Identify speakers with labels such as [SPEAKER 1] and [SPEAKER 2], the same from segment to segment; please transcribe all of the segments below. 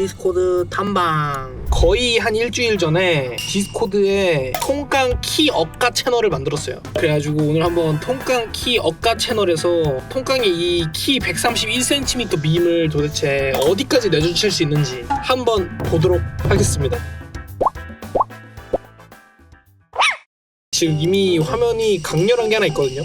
[SPEAKER 1] 디스코드 탐방. 거의 한 일주일 전에 디스코드에 통깡 키 억가 채널을 만들었어요. 그래가지고 오늘 한번 통깡 키 억가 채널에서 통깡의 이키 131cm 밈을 도대체 어디까지 내주실 수 있는지 한번 보도록 하겠습니다. 지금 이미 화면이 강렬한 게 하나 있거든요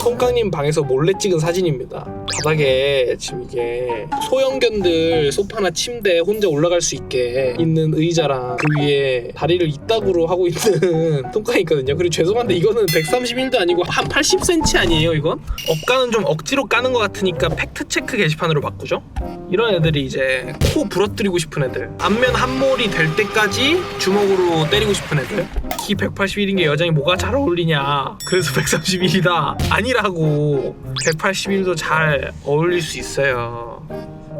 [SPEAKER 1] 통깡님 방에서 몰래 찍은 사진입니다. 바닥에 지금 이게 소형견들 소파나 침대 혼자 올라갈 수 있게 있는 의자랑 그 위에 다리를 이따구로 하고 있는 통깡이 있거든요. 그리고 죄송한데 이거는 131도 아니고 한 80cm 아니에요 이건? 억가는 좀 억지로 까는 것 같으니까 팩트체크 게시판으로 바꾸죠. 이런 애들이 이제 코 부러뜨리고 싶은 애들 안면 한몰이 될 때까지 주먹으로 때리고 싶은 애들 키 181인 게 여장이 뭐가 잘 어울리냐. 그래서 131이다. 아니라고. 181도 잘 어울릴 수 있어요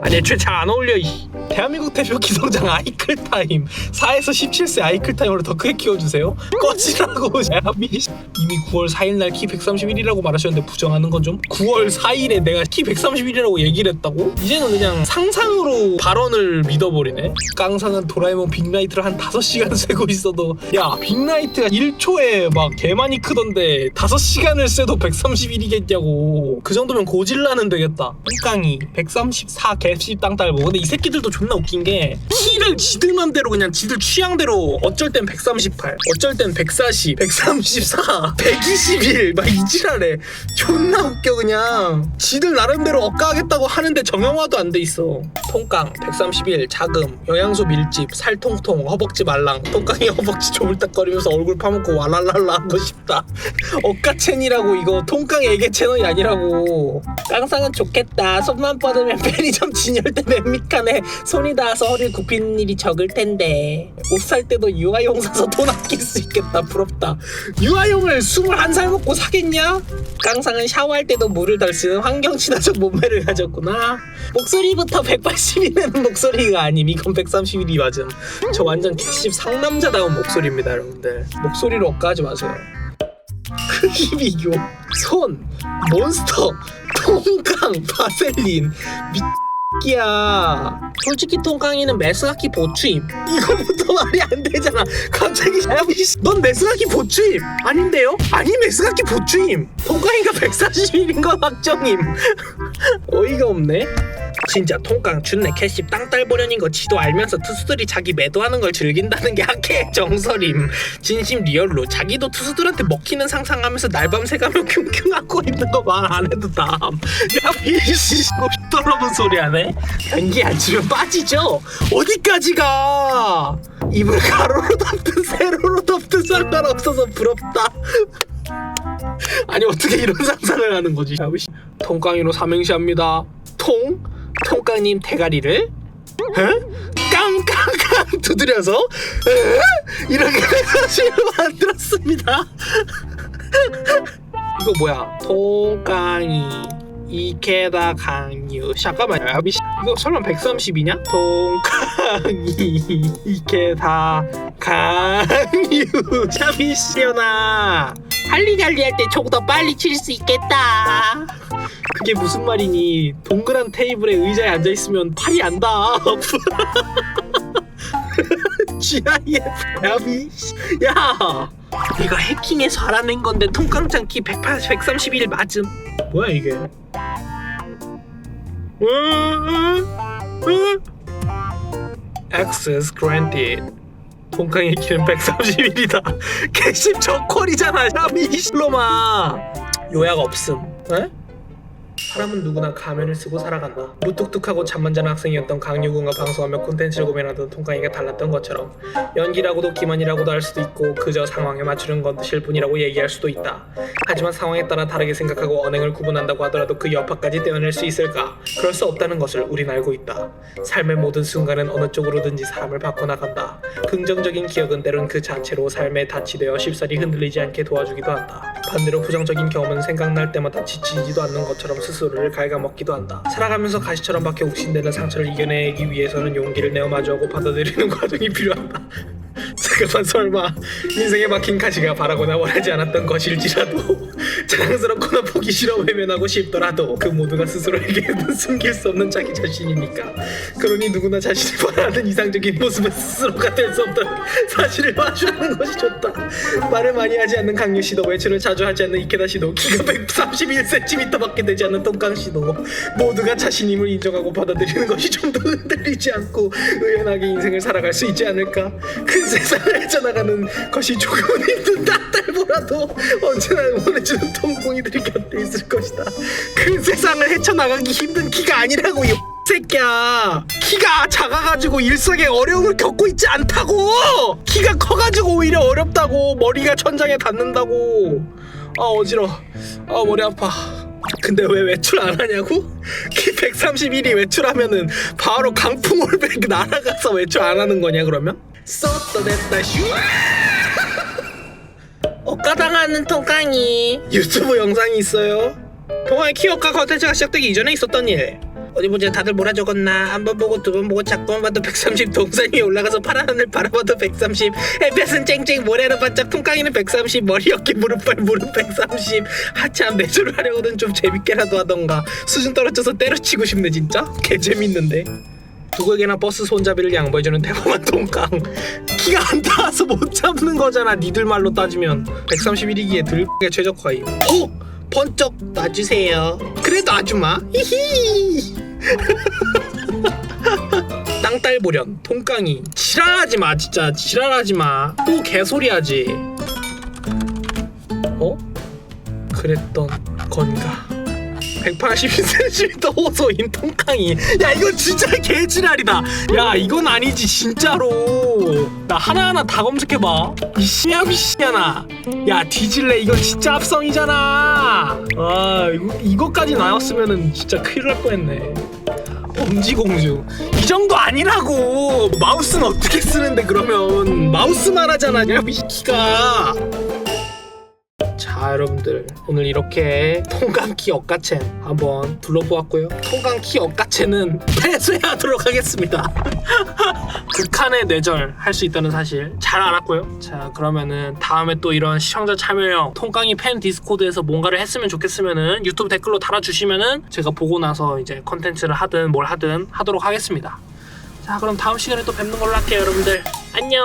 [SPEAKER 1] 아니 애초에 잘 안 어울려 이. 대한민국 대표 기성장 아이클 타임. 4에서 17세 아이클 타임으로 더 크게 키워주세요. 꺼지라고 야미 이미 9월 4일 날 키 131이라고 말하셨는데 부정하는 건 좀? 9월 4일에 내가 키 131이라고 얘기를 했다고? 이제는 그냥 상상으로 발언을 믿어버리네. 깡상은 도라에몽 빅나이트를 한 5시간 세고 있어도 야 빅나이트가 1초에 막 개많이 크던데 5시간을 세도 131이겠냐고. 그 정도면 고질라는 되겠다. 깡이 134 갭시 땅딸보 근데 이 새끼들도 존나 웃긴 게 키를 지들 맘대로 그냥 지들 취향대로 어쩔 땐 138, 어쩔 땐 140, 134, 121 막 이지랄해. 존나 웃겨 그냥. 지들 나름대로 억가하겠다고 하는데 정형화도 안 돼 있어. 통깡 131 자금 영양소 밀집 살 통통 허벅지 말랑. 통깡이 허벅지 조물딱거리면서 얼굴 파먹고 와랄랄라 하고 싶다. 억가첸이라고 이거 통깡 애기 채널이 아니라고. 깡상은 좋겠다. 손만 뻗으면 편의점 진열대 mem미칸에 손이 닿아서 허리를 굽히는 일이 적을 텐데. 옷 살 때도 유아용 사서 돈 아낄 수 있겠다. 부럽다. 유아용을 21살 먹고 사겠냐? 깡상은 샤워할 때도 물을 덜 쓰는 환경 친화적 몸매를 가졌구나. 목소리부터 180이는 목소리가 아님. 이건 131이 맞음. 저 완전 개씹 상남자다운 목소리입니다 여러분들. 목소리로 억까하지 마세요. 크기 비교 손. 몬스터. 통깡 바셀린. 미 끼야. 솔직히 통깡이는 메스가키 보추임 이거부터 말이 안 되잖아. 갑자기 야미 넌 메스가키 보추임 아닌데요? 아니 메스가키 보추임 통깡이가 141인 건 확정임. 어이가 없네 진짜 통깡 준내 캐시 땅딸 보련인 거 지도 알면서 투수들이 자기 매도하는 걸 즐긴다는 게 학계의 정설임. 진심 리얼로 자기도 투수들한테 먹히는 상상하면서 날밤 새 가며 킁킁하고 있는 거 말 안 해도 다음 야 이씨 떨어본 소리 하네 변기 안 치면 빠지죠? 어디까지 가? 입을 가로로 덮든 세로로 덮든 상관없어서 부럽다. 아니 어떻게 이런 상상을 하는 거지? 통깡이로 삼행시합니다. 통 통깡님 대가리를? 에? 깡깡깡 두드려서? 에? 이렇게 사실을 만들었습니다. 이거 뭐야? 통깡이. 이케다 강유 잠깐만 야비 이거 설마 130이냐? 통깡이. 이케다 강유 샤비시연아 할리갈리 할때총더 빨리 칠 수 있겠다 그게 무슨 말이니? 동그란 테이블에 의자에 앉아 있으면 팔이 안 닿아. GIF 야비 야! 내가 해킹해서 알아낸 건데 통깡장 키 180, 131 맞음? 뭐야 이게? Access granted. 통깡의 키는 131이다. 개심 저콜이잖아 야미 이슬로마. 요약 없음. 에? 사람은 누구나 가면을 쓰고 살아간다. 무뚝뚝하고 잠만 자는 학생이었던 강유군과 방송하며 콘텐츠를 고민하던 통깡이가 달랐던 것처럼 연기라고도 기만이라고도 할 수도 있고 그저 상황에 맞추는 것일 뿐이라고 얘기할 수도 있다. 하지만 상황에 따라 다르게 생각하고 언행을 구분한다고 하더라도 그 여파까지 떼어낼 수 있을까? 그럴 수 없다는 것을 우린 알고 있다. 삶의 모든 순간은 어느 쪽으로든지 사람을 바꿔나간다. 긍정적인 기억은 때론 그 자체로 삶에 닻이 되어 쉽사리 흔들리지 않게 도와주기도 한다. 반대로 부정적인 경험은 생각날 때마다 지치지도 않는 것처럼 스스로를 갉아먹기도 한다. 살아가면서 가시처럼 박혀 욱신되는 상처를 이겨내기 위해서는 용기를 내어 마주하고 받아들이는 과정이 필요하다. 잠깐만 설마 인생에 막힌 가시가 바라거나 원하지 않았던 것일지라도 자랑스럽거나 보기 싫어 외면하고 싶더라도 그 모두가 스스로에게는 숨길 수 없는 자기 자신이니까. 그러니 누구나 자신이 바라는 이상적인 모습은 스스로가 될 수 없다는 사실을 마주하는 것이 좋다. 말을 많이 하지 않는 강유 씨도 외출을 자주 하지 않는 이케다 씨도 키가 131cm밖에 되지 않는 똥강 씨도 모두가 자신임을 인정하고 받아들이는 것이 좀 더 흔들리지 않고 의연하게 인생을 살아갈 수 있지 않을까? 큰 세상을 헤쳐나가는 것이 조금은 힘든 딸보라도 언제나 응원해주는 통공이들이 곁에 있을 것이다. 큰 세상을 헤쳐나가기 힘든 키가 아니라고 이 새끼야. 키가 작아가지고 일상에 어려움을 겪고 있지 않다고! 키가 커가지고 오히려 어렵다고 머리가 천장에 닿는다고. 아 어지러 아 머리 아파. 근데 왜 외출 안 하냐고? 키 131이 외출하면은 바로 강풍 올백 날아가서 외출 안 하는 거냐 그러면? 쏟다 됐다 슈 억가당하는 통깡이. 유튜브 영상이 있어요? 동아의 키워가 컨텐츠가 시작되기 이전에 있었던 일. 어디 보자 다들 뭐라 적었나? 한 번 보고 두 번 보고 자꾸만 봐도 130 동산 위에 올라가서 파란 하늘 바라봐도 130 햇볕은 쨍쨍 모래로 반짝 통깡이는 130 머리 어깨 무릎발 무릎 130 하참 매주를 하려거든 좀 재밌게라도 하던가. 수준 떨어져서 때려치고 싶네 진짜? 개 재밌는데 누구에게나 버스 손잡이를 양보해주는 대범한 통깡 키가 안 닿아서 못 잡는 거잖아 니들 말로 따지면. 131이기에 들게 최적화임 어? 번쩍 놔주세요. 그래도 아줌마? 히히! 땅딸 보련 통깡이. 지랄하지 마 진짜. 지랄하지 마또 개소리 하지. 어? 그랬던 건가 182cm 호소 인 통깡이. 야 이건 진짜 개지랄이다. 야 이건 아니지 진짜로. 나 하나하나 다 검색해봐. 이 씨야 미씨야나. 야 뒤질래? 이건 진짜 합성이잖아. 아 이거, 이거까지 나왔으면은 진짜 큰일 날 뻔했네. 엄지공주. 이 정도 아니라고. 마우스는 어떻게 쓰는데 그러면? 마우스만 하잖아 야 미키가 자 여러분들. 오늘 이렇게 통강키 억가첸 한번 둘러보았고요. 통강키 억가첸은 폐쇄하도록 하겠습니다. 극한의 뇌절 할 수 있다는 사실 잘 알았고요. 자 그러면은 다음에 또 이런 시청자 참여형 통강이 팬 디스코드에서 뭔가를 했으면 좋겠으면은 유튜브 댓글로 달아주시면은 제가 보고 나서 이제 컨텐츠를 하든 뭘 하든 하도록 하겠습니다. 자 그럼 다음 시간에 또 뵙는 걸로 할게요 여러분들. 안녕